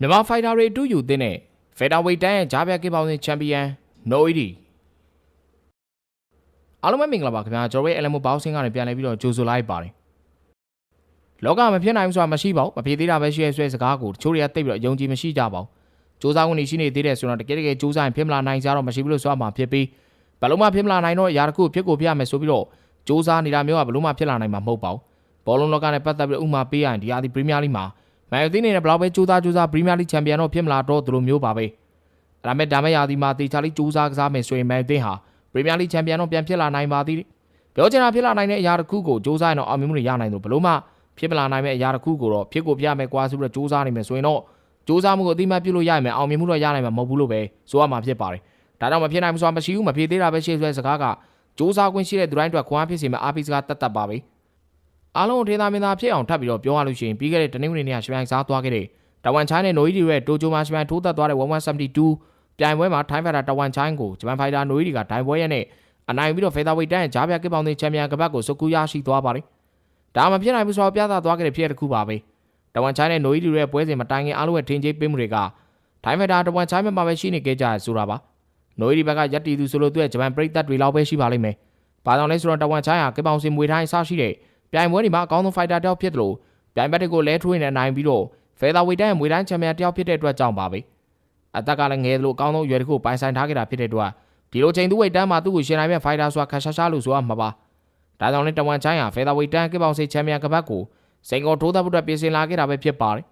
မြန်မာဖိုက်တာတွေအတူယူသင်းတဲ့ဖက်တာဝေးတန်းရဲ့ဂျားပြကိပေါင်းစဉ်ချန်ပီယံနိုအီဒီအားလုံးပဲမင်္ဂလာပါခင်ဗျာကျွန်တော်ရဲ့ LMO ဘောက်ဆင်းကနေပြန်လည်ပြီးတော့ကြိုဆိုလိုက်ပါတယ်လောကမဖြစ်နိုင်ဘူးဆိုတာမရှိပါဘူးမဖြစ်သေးတာပဲရှိရဲဆွဲစကားကိုတချို့တွေကသိပြီးတော့ယုံကြည်မရှိကြပါဘူးစူးစမ်းဝင်နေရှိနေသေးတယ်ဆိုတော့တကယ်တကယ်စူးစမ်းရင်ဖြစ်မလာနိုင်ကြတော့မရှိဘူးလို့ဆိုရမှာဖြစ်ပြီးဘယ်လုံးမှဖြစ်မလာနိုင်တော့အရာတစ်ခုဖြစ်ကိုပြရမယ်ဆိုပြီးတော့စူးစမ်းနေတာမျိုးကဘယ်လုံးမှဖြစ်လာနိုင်မှာမဟုတ်ပါဘူးဘောလုံးလောကနဲ့ပတ်သက်ပြီးတော့ဥမာပေးရရင်ဒီအားဒီပရီးမီးယားလိမှာ မန်ယူသင်းနေနဲ့ဘယ်လောက်ပဲစူးစမ်းစူးစမ်းပရီးမီးယားလိချန်ပီယံတော့ဖြစ်မလာတော့သူလိုမျိုးပါပဲဒါမဲ့ဒါမဲ့ရာသီမှာတေချာလေးစူးစမ်းကစားမယ်ဆိုရင်မန်ယူသင်းဟာပရီးမီးယားလိချန်ပီယံတော့ပြန်ဖြစ်လာနိုင်ပါသေးတယ်ပြောချင်တာဖြစ်လာနိုင်တဲ့အရာတစ်ခုကိုစူးစမ်းရင်တော့အောင်မြင်မှုတွေရနိုင်တယ်ဘယ်လုံးမှဖြစ်မလာနိုင်မယ့်အရာတစ်ခုကိုတော့ဖြစ်ကိုပြရမယ်ကွာဆိုပြီးတော့စူးစမ်းနေမယ်ဆိုရင်တော့စူးစမ်းမှုကိုအတိမတ်ပြုလို့ရရင်မယ်အောင်မြင်မှုတော့ရနိုင်မှာမဟုတ်ဘူးလို့ပဲဆိုရမှာဖြစ်ပါတယ်ဒါကြောင့်မဖြစ်နိုင်ဘူးဆိုတာမရှိဘူးမဖြစ်သေးတာပဲရှေ့ဆွဲစကားကစူးစမ်းခွင့်ရှိတဲ့သူတိုင်းအတွက်ခွန်အားဖြစ်စေမယ့်အားပေးစကားတတ်တတ်ပါပဲ အားလုံးကိုထေသာမင်းသားဖြစ်အောင်ထပ်ပြီးတော့ပြောရလို့ရှိရင်ပြီးခဲ့တဲ့တနင်္ဂနွေနေ့ကရှမိုင်စားသွားခဲ့တဲ့တဝန်ချိုင်းနဲ့နိုအီဒီရဲ့တိုကျိုမှာရှမိုင်ထိုးသက်သွားတဲ့1172ပြိုင်ပွဲမှာထိုင်းဖက်တာတဝန်ချိုင်းကိုဂျပန်ဖိုက်တာနိုအီဒီကဒိုင်ပွဲရဲ့နဲ့အနိုင်ပြီးတော့ဖေသာဝိတ်တန်းရဲ့ဂျားပြကစ်ပေါင်းတဲ့ချန်ပီယံကပတ်ကိုစကူရရှိသွားပါတယ်ဒါမှဖြစ်နိုင်ဘူးဆိုတော့ပြသသွားခဲ့တဲ့ဖြစ်တစ်ခုပါပဲတဝန်ချိုင်းနဲ့နိုအီဒီရဲ့ပွဲစဉ်မတိုင်ခင်အားလုံးရဲ့ထင်ကြီးပေးမှုတွေကထိုင်းဖက်တာတဝန်ချိုင်းမှာပဲရှိနေခဲ့ကြရဆိုတာပါနိုအီဒီဘက်ကရက်တီသူဆိုလို့သူ့ရဲ့ဂျပန်ပရိသတ်တွေလောက်ပဲရှိပါလိမ့်မယ်ဘာကြောင့်လဲဆိုတော့တဝန်ချိုင်းဟာကစ်ပေါင်းစင်မွေထိုင်းအစရှိတဲ့ ပြိုင်ပွဲတွေမှာအကောင်းဆုံးဖိုက်တာတစ်ယောက်ဖြစ်တယ်လို့ပြိုင်ဘက်တွေကိုလဲထိုးနေနိုင်ပြီးတော့ဖေသာဝိတ်တန်းရဲ့မွေတိုင်းချန်ပီယံတစ်ယောက်ဖြစ်တဲ့အတွက်ကြောင့်ပါပဲအသက်ကလည်းငယ်တယ်လို့အကောင်းဆုံးရွယ်တစ်ခုပိုင်ဆိုင်ထားခဲ့တာဖြစ်တဲ့အတွက်ဒီလိုချိန်သူ့ဝိတ်တန်းမှာသူ့ကိုရှင်နိုင်မဲ့ဖိုက်တာဆိုတာခါရှာရှာလို့ဆိုရမှာပါဒါကြောင့်လည်းတဝန်ချိုင်းဟာဖေသာဝိတ်တန်းကစ်ပေါင်းစင်ချန်ပီယံကပတ်ကိုစိန်ကုန်ထိုးသဖို့အတွက်ပြင်ဆင်လာခဲ့တာပဲဖြစ်ပါတယ်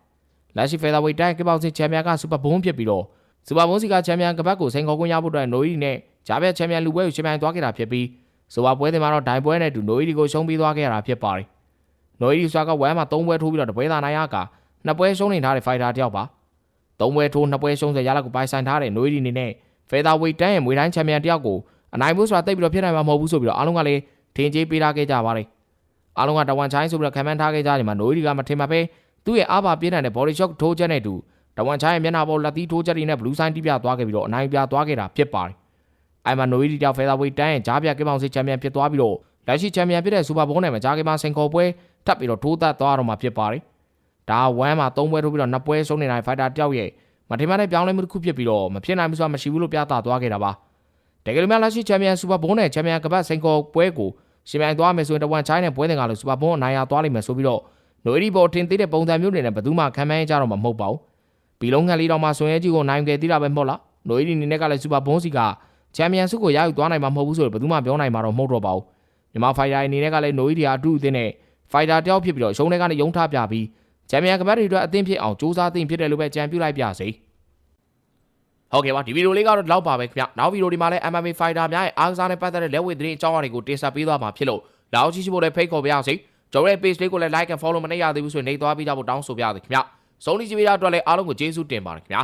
လက်ရှိဖေသာဝိတ်တန်းကစ်ပေါင်းစင်ချန်ပီယံကစူပါဘုံဖြစ်ပြီးတော့စူပါဘုံစီကချန်ပီယံကပတ်ကိုစိန်ကုန်ခွင့်ရဖို့အတွက်နိုအီနဲ့ဂျာဘက်ချန်ပီယံလူပွဲကိုရှင်ပြိုင်သွားခဲ့တာဖြစ်ပြီး ဆိုပါပွဲတွေမှာတော့ဒိုင်ပွဲနဲ့တူနိုအီကိုရှုံးပြီးသွားခဲ့ရတာဖြစ်ပါတယ်နိုအီဆိုတာကဝမ်မှာ3ပွဲထိုးပြီးတော့တပွဲသာနိုင်ရကနှစ်ပွဲရှုံးနေထားတဲ့ဖိုက်တာတယောက်ပါ3ပွဲထိုးနှစ်ပွဲရှုံးစရာလက်ကိုပိုင်ဆိုင်ထားတဲ့နိုအီနေနဲ့ဖေသာဝိတ်တန်းရဲ့မွေတိုင်းချန်ပီယံတယောက်ကိုအနိုင်ဖို့ဆိုတာတိတ်ပြီးတော့ဖြစ်နိုင်မှာမဟုတ်ဘူးဆိုပြီးတော့အားလုံးကလည်းထင်ကြီးပေးထားခဲ့ကြပါတယ်အားလုံးကတဝန်ချိုင်းဆိုပြီးတော့ခံမှန်းထားခဲ့ကြတယ်မှာနိုအီကမထင်မှပဲသူ့ရဲ့အားပါပြင်းတဲ့ body shock ထိုးချက်နဲ့တူတဝန်ချိုင်းရဲ့မျက်နှာပေါ်လက်သီးထိုးချက်တွေနဲ့ blue sign တိပြသွားခဲ့ပြီးတော့အနိုင်ပြသွားခဲ့တာဖြစ်ပါတယ် အိုင်မာနိုအီဒီတောက်ဖေသာဝိတ်တန်းရဲ့ဂျားပြကင်းပေါင်စီချန်ပီယံဖြစ်သွားပြီးတော့လက်ရှိချန်ပီယံဖြစ်တဲ့စူပါဘုံနဲ့မကြားခင်မှာစင်ခေါ်ပွဲထပ်ပြီးတော့ထိုးသက်သွားတော့မှာဖြစ်ပါတယ်ဒါဝမ်းမှာ၃ပွဲထိုးပြီးတော့နှစ်ပွဲဆုံးနေတဲ့ဖိုက်တာတယောက်ရဲ့မထင်မှတ်တဲ့ပြောင်းလဲမှုတစ်ခုဖြစ်ပြီးတော့မဖြစ်နိုင်ဘူးဆိုတာမရှိဘူးလို့ပြသသွားခဲ့တာပါတကယ်လို့များလက်ရှိချန်ပီယံစူပါဘုံနဲ့ချန်ပီယံကပတ်စင်ခေါ်ပွဲကိုရှင်ပြိုင်သွားမယ်ဆိုရင်တဝန်ချိုင်းနဲ့ပွဲတင်ကလို့စူပါဘုံအနိုင်ရသွားလိမ့်မယ်ဆိုပြီးတော့နိုအီဒီဘော်တင်သေးတဲ့ပုံစံမျိုးတွေနဲ့ဘယ်သူမှခံမှန်းကြတော့မှာမဟုတ်ပါဘူးဘီလုံးငန်လေးတော့မှဆွန်ရဲကြီးကိုနိုင်ခဲ့သေးတာပဲမဟုတ်လားနိုအီဒီနေနဲ့ကလည်းစူပါဘုံစီက ချန်ပီယံဆုကိုရယူသွားနိုင်မှာမဟုတ်ဘူးဆိုတော့ဘယ်သူမှပြောနိုင်မှာတော့မဟုတ်တော့ပါဘူးမြန်မာဖိုင်တာအနေနဲ့ကလည်းနိုအီဒီယာအတူအသင်းနဲ့ဖိုင်တာတယောက်ဖြစ်ပြီးတော့ရှုံးတဲ့ကနေရုံထပြပြီးချန်ပီယံကပတ်တွေအတွက်အသင်းဖြစ်အောင်စူးစမ်းသိမ်းဖြစ်တယ်လို့ပဲကြံပြလိုက်ပြစေဟုတ်ကဲ့ပါဒီဗီဒီယိုလေးကတော့ဒီလောက်ပါပဲခင်ဗျနောက်ဗီဒီယိုဒီမှာလည်း MMA Fighter များရဲ့အားကစားနဲ့ပတ်သက်တဲ့လက်ဝဲသတင်းအကြောင်းအရာတွေကိုတင်ဆက်ပေးသွားမှာဖြစ်လို့လောက်ကြည့်ရှိဖို့လည်းဖိတ်ခေါ်ပါရစေကျွန်တော်ရဲ့ page လေးကိုလည်း like and follow မနေရသေးဘူးဆိုရင်နေသွားပြီးကြဖို့တောင်းဆိုပါရစေခင်ဗျဆုံးဖြတ်ကြည့်ပေးတဲ့အတွက်လည်းအားလုံးကိုကျေးဇူးတင်ပါတယ်ခင်ဗျ